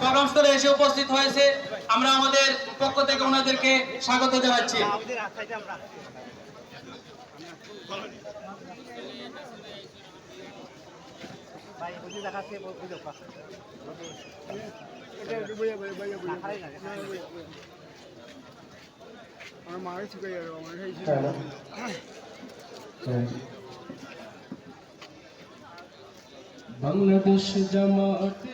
প্রোগ্রামস্থলে এসে উপস্থিত হয়েছে। আমরা আমাদের পক্ষ থেকে ওনাদেরকে স্বাগত জানাচ্ছি। হয়ে যাবে বাংলাদেশ জামাতে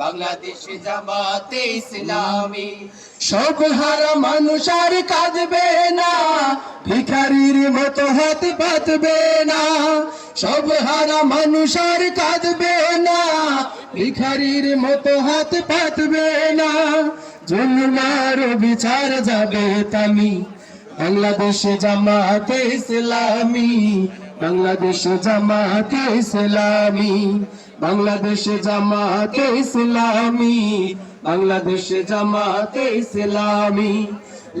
বাংলাদেশে জামাতে ইসলামী। সব হারা মানুষ আর কাঁদবে না, ভিখারির মতো হাত পাতবে না। সব হারা মানুষ আর কাঁদবে না, ভিখারির মতো হাত পাতবে না। জন্মার বিচার যাবে তামি। বাংলাদেশে জামাতে ইসলামী, বাংলাদেশে জামাতে ইসলামী। বাংলাদেশে জামাতে ইসলামী, বাংলাদেশে জামাতে ইসলামী।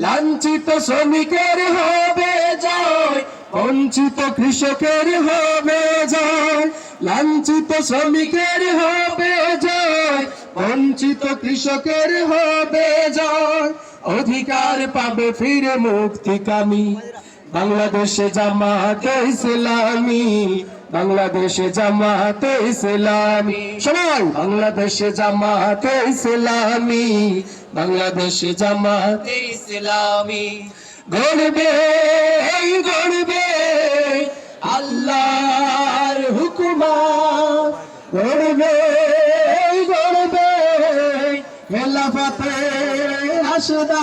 লাঞ্ছিত শ্রমিকের হবে জয়, বঞ্চিত কৃষকের হবে জয়। লাঞ্ছিত শ্রমিকের হবে জয়, বঞ্চিত কৃষকের হবে জয়। অধিকার পাবে ফিরে মুক্তিকামী, বাংলাদেশে জামাতে ইসলামী। বাংলাদেশে জামাতে ইসলামী। সবাই। বাংলাদেশে জামাতে ইসলামী। বাংলাদেশে জামাতে ইসলামী। গড়বে, এই গড়বে আল্লাহর হুকুমা। গড়বে গড়বে খেলাফতে রাশেদা